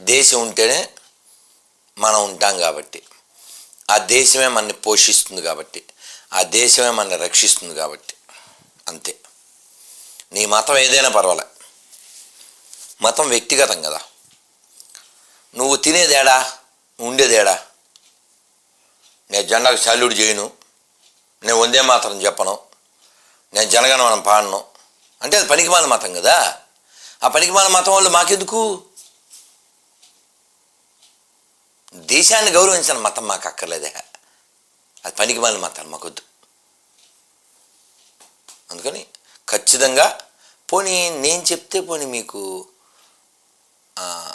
దేశం ఉంటేనే మనం ఉంటాం కాబట్టి. ఆ దేశమే మనని పోషిస్తుంది కాబట్టి. ఆ దేశమే మనని రక్షిస్తుంది కాబట్టి. అంతే. నీ మతం ఏదైనా పర్వాలే. మతం వ్యక్తిగతం కదా. నువ్వు తినేదేడా? ఉండేదేడా? నేను జెండాకు సాల్యూడ్ చేయను. నేను వందే మాత్రం చెప్పను. నేను జనగణమనం పాడను. అంటే అది పనికిమాల మతం కదా. ఆ పనికిమాల మతం వాళ్ళు మాకెందుకు? దేశాన్ని గౌరవించిన మతం మాకు అక్కర్లేదే. అది పనికి మాలిన మతం మాకొద్దు. అందుకని ఖచ్చితంగా పోనీ నేను చెప్తే పోనీ మీకు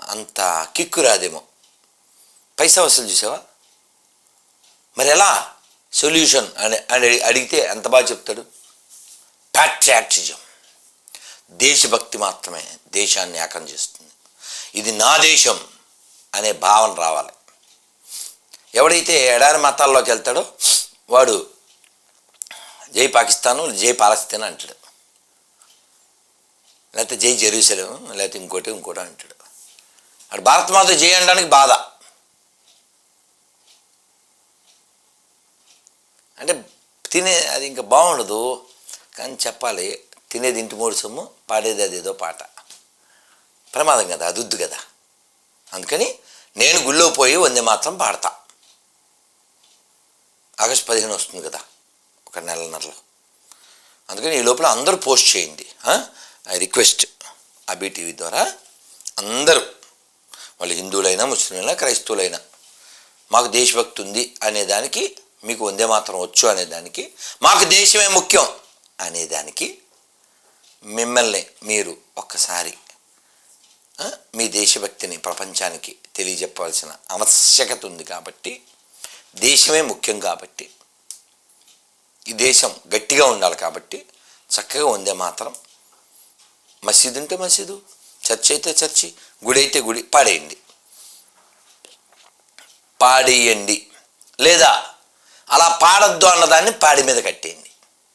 అంత కిక్కు రాదేమో. పైసా వసూలు చూసావా? మరి ఎలా? సొల్యూషన్ అని అని అడిగితే ఎంత బాగా చెప్తాడు? ప్యాట్రియాటిజం. దేశభక్తి మాత్రమే దేశాన్ని ఏకం చేస్తుంది. ఇది నా దేశం అనే భావన రావాలి. ఎవడైతే ఎడారి మతాల్లోకి వెళ్తాడో వాడు జై పాకిస్తాను జై పాలస్తీన్ అంటాడు. లేకపోతే జై జెరూసలేం లేకపోతే ఇంకోటి ఇంకోటి అంటాడు. అటు భారత మాత జై అనడానికి బాధ. అంటే తినే అది ఇంకా బాగుండదు కానీ చెప్పాలి తినేది ఇంటి మూడు సొమ్ము పాడేది అదేదో పాట. ప్రమాదం కదా అదుద్దు కదా. అందుకని నేను గుళ్ళో పోయి వందే మాత్రం పాడతా. ఆగస్ట్ పదిహేను వస్తుంది కదా ఒక నెలన్నరలో అందుకని ఈ లోపల అందరూ పోస్ట్ చేయండి. ఐ రిక్వెస్ట్ అబీటీవీ ద్వారా అందరూ వాళ్ళు హిందువులైనా ముస్లింలైనా క్రైస్తవులైనా మాకు దేశభక్తి ఉంది అనేదానికి మీకు వందే మాత్రం వచ్చు అనేదానికి మాకు దేశమే ముఖ్యం అనేదానికి మిమ్మల్ని మీరు ఒక్కసారి మీ దేశభక్తిని ప్రపంచానికి తెలియజెప్పవలసిన ఆవశ్యకత ఉంది కాబట్టి దేశమే ముఖ్యం కాబట్టి. ఈ దేశం గట్టిగా ఉండాలి కాబట్టి చక్కగా ఉందే మాత్రం. మసీదు ఉంటే మసీదు చర్చి అయితే చర్చి గుడి అయితే గుడి పాడేయండి. పాడేయండి. లేదా అలా పాడద్దు అన్నదాన్ని పాడి మీద కట్టే